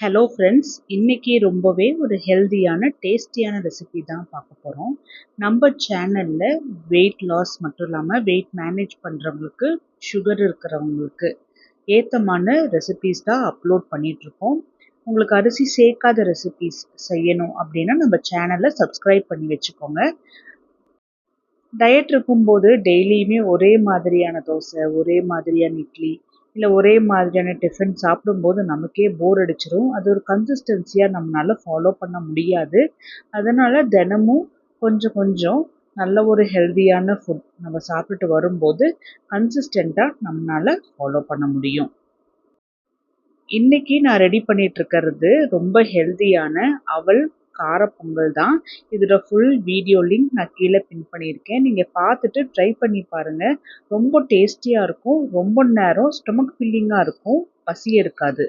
Hello friends இன்றைக்கி ரொம்பவே ஒரு ஹெல்தியான டேஸ்டியான ரெசிபி தான் பார்க்க போகிறோம் நம்ம சேனலில் வெயிட் லாஸ் மட்டும் இல்லாமல் வெயிட் மேனேஜ் பண்ணுறவங்களுக்கு சுகர் இருக்கிறவங்களுக்கு ஏற்றமான ரெசிபீஸ் தான் அப்லோட் பண்ணிகிட்ருக்கோம் உங்களுக்கு அரிசி சேர்க்காத ரெசிபீஸ் செய்யணும் அப்படின்னா நம்ம சேனலை சப்ஸ்கிரைப் பண்ணி வச்சுக்கோங்க. டயட் இருக்கும்போது டெய்லியுமே ஒரே மாதிரியான தோசை ஒரே மாதிரியான இட்லி இல்லை ஒரே மாதிரியான டிஃபன் சாப்பிடும்போது நமக்கே போர் அடிச்சிடும் அது ஒரு கன்சிஸ்டன்சியாக நம்மளால் ஃபாலோ பண்ண முடியாது. அதனால் தினமும் கொஞ்சம் கொஞ்சம் நல்ல ஒரு ஹெல்தியான ஃபுட் நம்ம சாப்பிட்டு வரும்போது கன்சிஸ்டண்ட்டாக நம்மளால் ஃபாலோ பண்ண முடியும். இன்றைக்கி நான் ரெடி பண்ணிகிட்ருக்கிறது ரொம்ப ஹெல்தியான அவல் காரப்பொங்கல் தான். இதோட ஃபுல் வீடியோ லிங்க் நான் கீழே பின் பண்ணியிருக்கேன். நீங்கள் பார்த்துட்டு ட்ரை பண்ணி பாருங்கள் ரொம்ப டேஸ்டியாக இருக்கும். ரொம்ப நேரம் ஸ்டொமக் ஃபில்லிங்காக இருக்கும். பசி இருக்காது